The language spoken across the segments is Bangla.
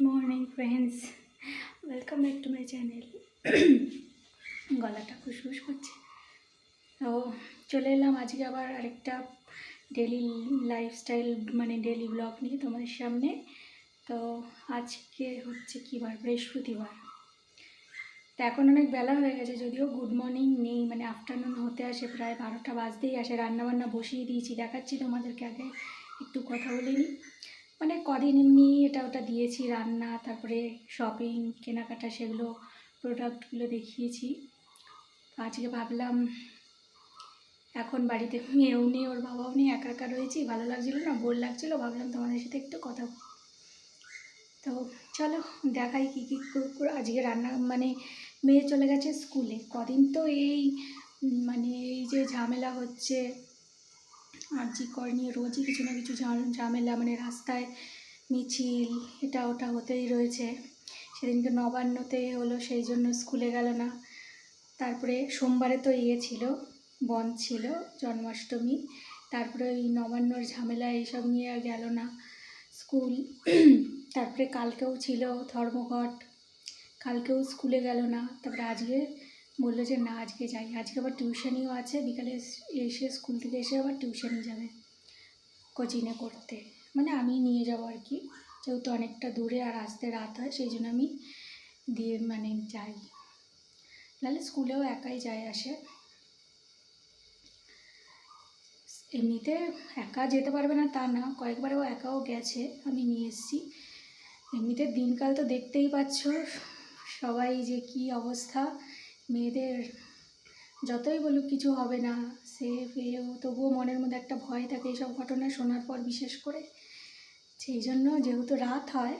Morning friends welcome back to my channel গলাটা খুশখুশ করছে। তো চলে এলাম আজকে আবার আরেকটা ডেলি লাইফস্টাইল মানে ডেলি ব্লগ নিয়ে তোমাদের সামনে। তো আজকে হচ্ছে কী বার? বৃহস্পতিবার। তো এখন অনেক বেলা হয়ে গেছে, যদিও গুড মর্নিং নেই মানে আফটারনুন হতে আসে, প্রায় বারোটা বাজতেই আসে। রান্নাবান্না বসিয়ে দিয়েছি, দেখাচ্ছি তোমাদেরকে আগে। একটু কথা বলে নিই। মানে কদিন এমনি এটা ওটা দিয়েছি, রান্না, তারপরে শপিং কেনাকাটা সেগুলো প্রোডাক্টগুলো দেখিয়েছি। আজকে ভাবলাম, এখন বাড়িতে মেয়েও নেই, ওর বাবাও নেই, একা একা রয়েছি, ভালো লাগছিল না বোর লাগছিল, ভাবলাম তোমাদের সাথে একটু কথা তো চলো, দেখাই কী কী আজকে রান্না মানে মেয়ে চলে গেছে স্কুলে, কদিন তো এই মানে এই যে ঝামেলা হচ্ছে আর জি কর নিয়ে রোজই কিছু না কিছু ঝামেলা মানে রাস্তায় মিছিল, এটা ওটা হতেই রয়েছে। সেদিনকে নবান্নতে হলো, সেই জন্য স্কুলে গেল না। তারপরে সোমবারে তো ইয়ে ছিল, বন্ধ ছিল, জন্মাষ্টমী। তারপরে ওই নবান্নর ঝামেলা এইসব নিয়ে আর গেল না। স্কুল, তারপরে কালকেও ছিল ধর্মঘট, কালকেও স্কুলে গেল না। তারপরে আজকে বলল যে, না, আজকে যাই আজকে আবার টিউশনিও আছে। বিকালে এস- স্কুল থেকে এসে আবার টিউশনি যাবে কোচিংয়ে করতে। মানে আমি নিয়ে যাব আর কি। যেহেতু অনেকটা দূরে আর আসতে রাত হয়, সেই জন্য আমি দিয়ে মানে যাই। নাহলে স্কুলেও একাই যায় আসে। এমনিতে একা যেতে পারবে না তা না। কয়েকবার ও একাও গেছে, আমি নিয়ে এসেছি। এমনিতে দিনকাল তো দেখতেই পাচ্ছ, সবাই যে কি অবস্থা। মেয়েদের যতই বলুক কিছু হবে না, সে পেয়েও তবুও মনের মধ্যে একটা ভয় থাকে এইসব ঘটনা শোনার পর বিশেষ করে। সেই জন্য যেহেতু রাত হয়,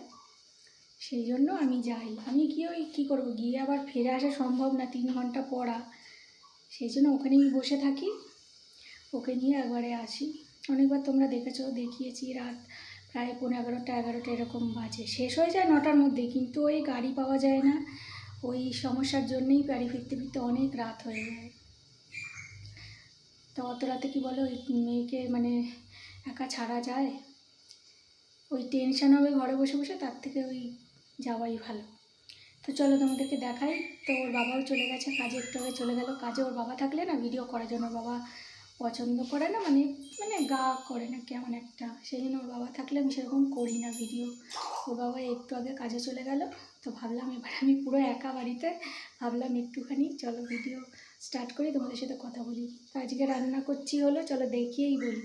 সেই জন্য আমি যাই। আমি কি ওই কী করব? গিয়ে আবার ফিরে আসা সম্ভব না তিন ঘণ্টা পড়া। সেই জন্য ওখানেই বসে থাকি। ওকে নিয়ে একবারে আসি। অনেকবার তোমরা দেখেছ, দেখিয়েছি রাত প্রায় পনেরো এগারোটা এগারোটা এরকম বাজে। শেষ হয়ে যায় নটার মধ্যে, কিন্তু ওই গাড়ি পাওয়া যায় না। ওই সমস্যার জন্যেই বাড়ি ফিরতে ফিরতে অনেক রাত হয়ে যায়। তো অত রাতে কি বলো, ওই মেয়েকে মানে একা ছাড়া যায়? ওই টেনশন হবে ঘরে বসে বসে, তার থেকে ওই যাওয়াই ভালো। তো চলো তোমাদেরকে দেখাই। তো ওর বাবাও চলে গেছে, কাজে একটু চলে গেল। কাজে ওর বাবা থাকলে না ভিডিও করার জন্য বাবা পছন্দ করে না মানে মানে গা করে না কেমন একটা। সেই জন্য ওর বাবা থাকলে আমি সেরকম করি না ভিডিও ওর বাবা একটু আগে কাজে চলে গেল, তো ভাবলাম এবার আমি পুরো একা বাড়িতে। ভাবলাম একটুখানি, চলো ভিডিও স্টার্ট করি, তোমাদের সাথে কথা বলি। তো আজকে রান্না করছি হলো, চলো দেখিয়েই বলি।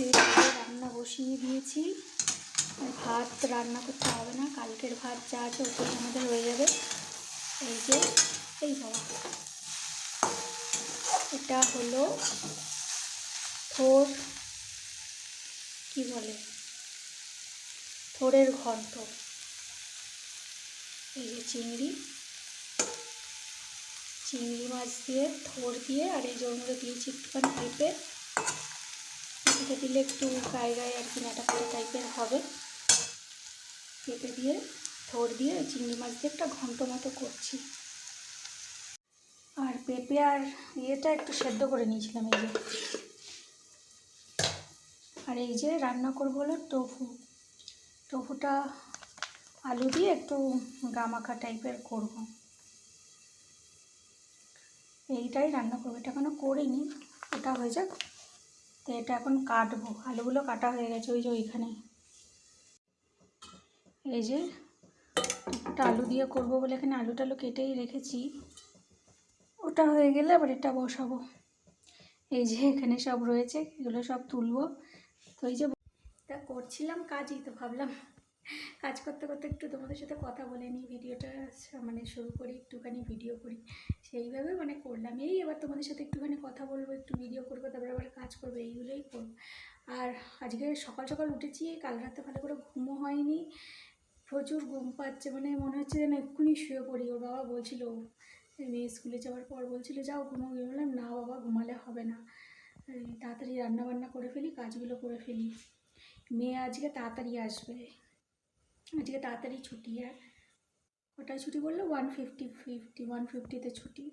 এই রান্না বসিয়ে দিয়েছি। ভাত রান্না করতে হবে না, কালকের ভাত যা আছে ওটাই আমাদের হয়ে যাবে। এই যে, এই বাবা। এটা হলো থোর, কি বলে? থোরের ঘন্ট। এই যে চিংড়ি। চিংড়ি মাছ দিয়ে, থোর দিয়ে, আর এই জন্য দিয়েছি একটুখানি পেঁপে পেঁপেটা দিলে একটু গায়ে গায়ে আর কি কাটা টাইপের হবে। পেঁপে দিয়ে, থোর দিয়ে চিংড়ি মাছ দিয়ে একটা ঘন্ট মতো করছি। পেঁপে আর ইয়েটা একটু সেদ্ধ করে নিয়েছিলাম, এই যে। আর এই যে রান্না করব হলো টোফু। টোফুটা আলু দিয়ে একটু গামাখা টাইপের করব। এইটাই রান্না করব, এটা এখনও করিনি। ওটা হয়ে যাক। তো এটা এখন কাটবো। আলুগুলো কাটা হয়ে গেছে ওই যে ওইখানে। এই যে ওটা আলু দিয়ে করব বলে এখানে আলু টালু কেটেই রেখেছি। ওটা হয়ে গেলে আবার এটা বসাবো। এই যে এখানে সব রয়েছে, এগুলো সব তুলবো। তো এই যে এটা করছিলাম কাজই, তো ভাবলাম কাজ করতে করতে একটু তোমাদের সাথে কথা বলে নিই, ভিডিওটা মানে শুরু করি, একটুখানি ভিডিও করি। সেইভাবে মানে করলাম। এই এবার তোমাদের সাথে একটুখানি কথা বলব, একটু ভিডিও করব, তারপরে আবার কাজ করব, এইগুলোই করব। আর আজকে সকাল সকাল উঠেছি, কাল রাতে ভালো করে ঘুমও হয়নি। প্রচুর ঘুম পাচ্ছে মানে মনে হচ্ছে যেন এক্ষুনি শুয়ে পড়ি। ওর বাবা বলছিল মেয়ে স্কুলে যাওয়ার পর বলছিল, যাও ঘুমাও গিয়ে বললাম, না বাবা, ঘুমালে হবে না। তাড়াতাড়ি রান্না বান্না করে ফেলি, কাজগুলো করে ফেলি। মেয়ে আজকে তাড়াতাড়ি আসবে। আজকে তাড়াতাড়ি ছুটি, আর কটায় ছুটি বলল? ওয়ান ফিফটি ফিফটি ওয়ান ফিফটিতে ছুটি।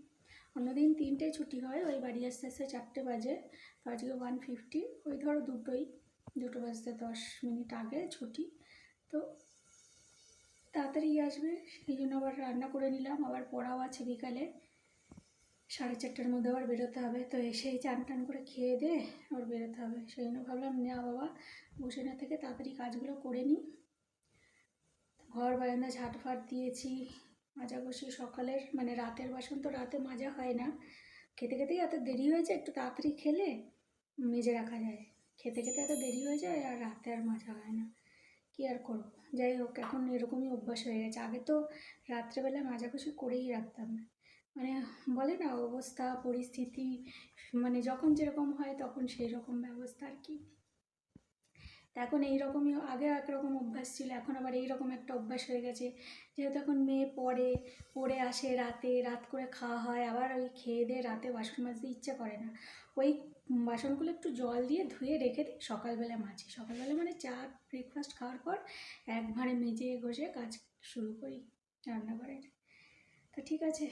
অন্যদিন তিনটে ছুটি হয়, ওই বাড়ি আসতে আসতে চারটে বাজে। তো আজকে ওয়ান ফিফটি ওই ধরো দুটোই, দুটো বাজতে দশ মিনিট আগে ছুটি। তো তাড়াতাড়ি আসবে, সেই জন্য আবার রান্না করে নিলাম। আবার পড়াও আছে বিকালে। সাড়ে চারটার মধ্যে আবার বেরোতে হবে। তো এসেই চান টান করে খেয়ে দে আবার বেরোতে হবে। সেই জন্য ভাবলাম, না বাবা, বসে না থেকে তাড়াতাড়ি কাজগুলো করে নিই। ঘর বারান্দা ঝাঁট ফাট দিয়েছি। মাজা বসি সকালের মানে রাতের বাসন তো রাতে মাজা হয় না। খেতে খেতেই এত দেরি হয়েছে একটু তাড়াতাড়ি খেলে মেজে রাখা যায়। খেতে খেতে এত দেরি হয়ে যায় আর রাতে আর মাজা হয় না। কী আর করব? যাই হোক, এখন এরকমই অভ্যাস হয়ে গেছে। আগে তো রাত্রেবেলা মাজাকুসি করেই রাখতাম। না মানে বলে না, অবস্থা, পরিস্থিতি মানে যখন যেরকম হয় তখন সেই রকম ব্যবস্থা আর কি। এখন এইরকমই, আগে একরকম অভ্যাস ছিল, এখন আবার এইরকম একটা অভ্যাস হয়ে গেছে। যেহেতু এখন মেয়ে পড়ে পড়ে আসে রাতে, রাত করে খাওয়া হয়, আবার ওই খেয়ে দিয়ে রাতে বাসন মাজতে ইচ্ছে করে না। ওই বাসনগুলো একটু জল দিয়ে ধুয়ে রেখে দিই, সকালবেলা মাছি। সকালবেলা মানে চা ব্রেকফাস্ট খাওয়ার পর একবারে মেজে ঘষে কাজ শুরু করি রান্নাঘরের তো ঠিক আছে,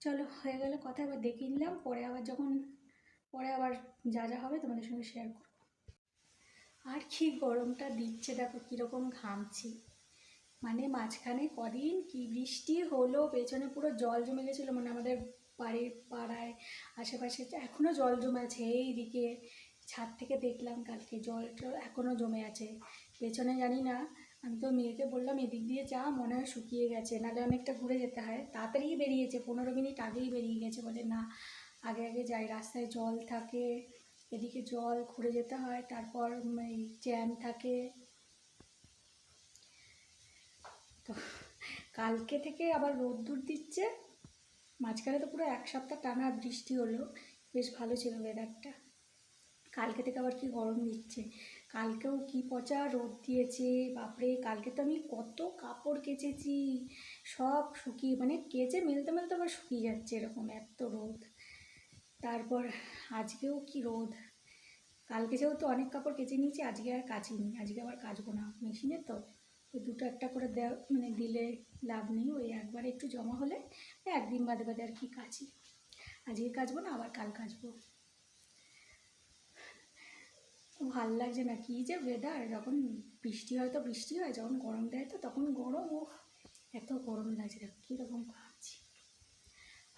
চলো হয়ে গেলে কথা, এবার দেখিয়ে নিলাম, পরে আবার যখন, পরে আবার যা যা হবে তোমাদের সঙ্গে শেয়ার করব। আর কি গরমটা দিচ্ছে দেখো, কীরকম ঘামছি। মানে মাঝখানে কদিন কি বৃষ্টি হলো, পেছনে পুরো জল জমে গেছিল মানে আমাদের বাড়ির পাড়ায়, আশেপাশে এখনও জল জমে আছে এইদিকে। ছাদ থেকে দেখলাম কালকে জল টল এখনও জমে আছে। পেছনে জানি না, আমি তো মেয়েকে বললাম এদিক দিয়ে যা, মনে হয় শুকিয়ে গেছে নাহলে অনেকটা ঘুরে যেতে হয়। তাড়াতাড়ি বেরিয়েছে, পনেরো মিনিট আগেই বেরিয়ে গেছে বলে না। আগে আগে যাই, রাস্তায় জল থাকে, এদিকে জল ঘুরে যেতে হয়, তারপর এই জ্যাম থাকে। তো কালকে থেকে আবার রোদ্দুর দিচ্ছে। মাঝখানে তো পুরো এক সপ্তাহ টানা বৃষ্টি হলো। বেশ ভালো ছিল ওয়েদারটা কালকে থেকে আবার কি গরম দিচ্ছে? কালকেও কি পচা রোদ দিয়েছে? বাপরে, কালকে তো আমি কত কাপড় কেচেছি। সব শুকিয়ে মানে কেচে মেলতে মেলতে আবার শুকিয়ে যাচ্ছে এরকম এত রোদ। তারপর আজকেও কি রোদ? কালকে যেহেতু অনেক কাপড় কেচে নিয়েছি, আজকে আর কাচিনি আজকে আবার কাচবো না। মেশিনে তো? ওই দুটো একটা করে দেওয়া মানে দিলে লাভ নেই, ওই একবার একটু জমা হলে একদিন বাদে বাদে আর কি কাচি। আজকে কাচবো না, আবার কাল কাচবো। ভালো লাগছে না, কী যে ওয়েদার যখন বৃষ্টি হয় তো বৃষ্টি হয়, যখন গরম দেয় তো তখন গরম ও এত গরম লাগছে দেখো, কীরকম কাঁপছি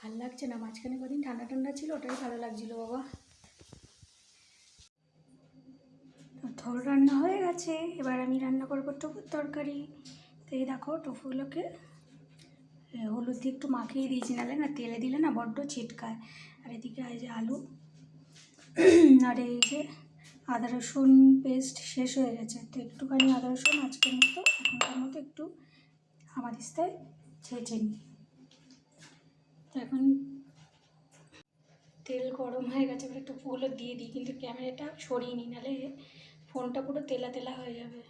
ভালো লাগছে না, মাঝখানে কদিন ঠান্ডা ঠান্ডা ছিল, ওটাই ভালো লাগছিল, বাবা। ধর রান্না হয়ে গেছে। এবার আমি রান্না করব টুকুর তরকারি। তো এই দেখো টুফুগুলোকে হলুদ দিয়ে একটু মাখিয়ে দিয়েছি, নাহলে না তেলে দিলে না বড্ড ছিটকায়। আর এদিকে এই যে আলু, আর এই যে আদা রসুন পেস্ট শেষ হয়ে গেছে। তো একটুখানি আদা রসুন আজকের মতো, এখনকার মতো একটু আমাদিস্তায় ছেঁচে নিই। তো এখন তেল গরম হয়ে গেছে, এবার একটু ফুলও দিয়ে দিই, কিন্তু ক্যামেরাটা সরিয়ে নিই, নাহলে ফোনটা পুরো তেলা তেলা হয়ে যাবে।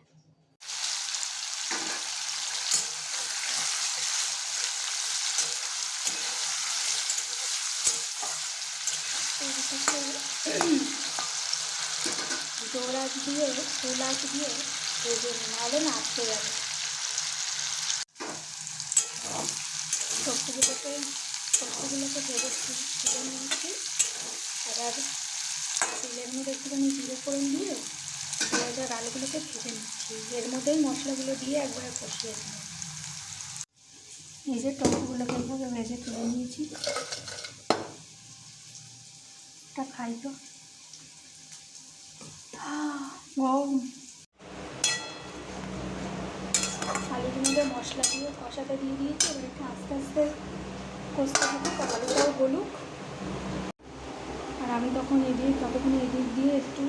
জোড়াক দিয়ে তুলাক দিয়ে ভেজে নাহলে না আটকে যাবে। সবজিগুলোকে সবজিগুলোকে ভেজে তুলে নিয়েছি। এবার তেলের মধ্যে একটুখানি জিরে ফোড়ন দিয়ে পেঁয়াজ আর আলুগুলোকে ভেজে নিচ্ছি। এর মধ্যেই মশলাগুলো দিয়ে একবারে কষিয়ে নেব। এই যে টমেটোগুলোকে এইভাবে ভেজে তুলে নিয়েছি। এটা খাই তো। গরম। আলুর মধ্যে মশলা দিয়ে কষাতে দিয়ে দিয়েছি। এবার একটু আস্তে আস্তে কষতে থাকুক আলুটাও গলুক। আর আমি তখন এদিক, ততক্ষণ এদিক দিয়ে একটু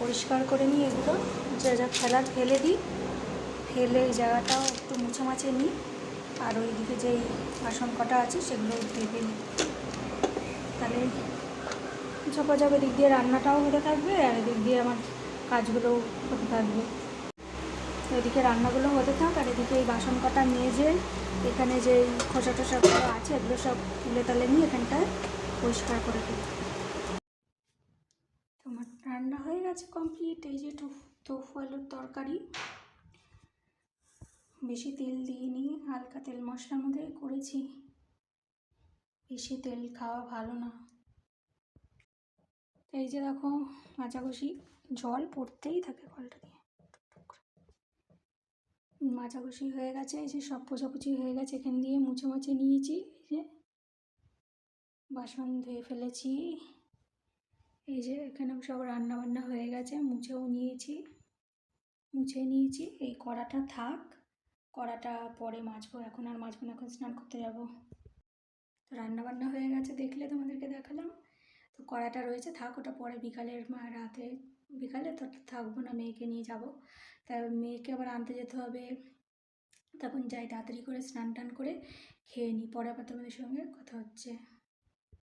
পরিষ্কার করে নিই এগুলো যা যা ফেলার ফেলে দিই। ফেলে এই জায়গাটাও একটু মুছে নিই। আর ওইদিকে যেই বাসন কটা আছে সেগুলো ধুয়ে ফেলি তাহলে ঝপাঝপ এদিক দিয়ে রান্নাটাও হতে থাকবে, আর এদিক দিয়ে আমার কাজগুলোও হতে থাকবে। তো এদিকে রান্নাগুলো হতে থাক, আর এদিকে এই বাসন কটা মেজে এখানে যে খোসা টোসাগুলো আছে, এগুলো সব তুলে তালে নিয়ে এখানটায় পরিষ্কার করে দিই তোমার গেছে কমপ্লিট এই যে টুফ আলুর তরকারি। বেশি তেল দিইনি, হালকা তেল মশলার মধ্যে করেছি। বেশি তেল খাওয়া ভালো না। এই যে দেখো কাচাকষি জল পড়তেই থাকে কলটা দিয়ে। মাছাগুছি হয়ে গেছে, এই যে সব পোছাপুছি হয়ে গেছে, এখান দিয়ে মুছে মুছে নিয়েছি, এই যে বাসন ধুয়ে ফেলেছি। এই যে এখানে সব রান্না বান্না হয়ে গেছে, মুছেও নিয়েছি। মুছে নিয়েছি, এই কড়াটা থাক। কড়াটা পরে মাজবো, এখন আর মাজবো না, এখন স্নান করতে যাব। তো রান্না বান্না হয়ে গেছে, দেখলে তোমাদেরকে দেখালাম। তো কড়াটা রয়েছে, থাক, ওটা পরে বিকালের রাতে বিকালে তো থাকব না, মেয়েকে নিয়ে যাব। তাই মেয়েকে আবার আনতে যেতে হবে। তখন যাই তাড়াতাড়ি করে স্নান টান করে খেয়ে নিই পরে আবার তোমাদের সঙ্গে কথা হচ্ছে।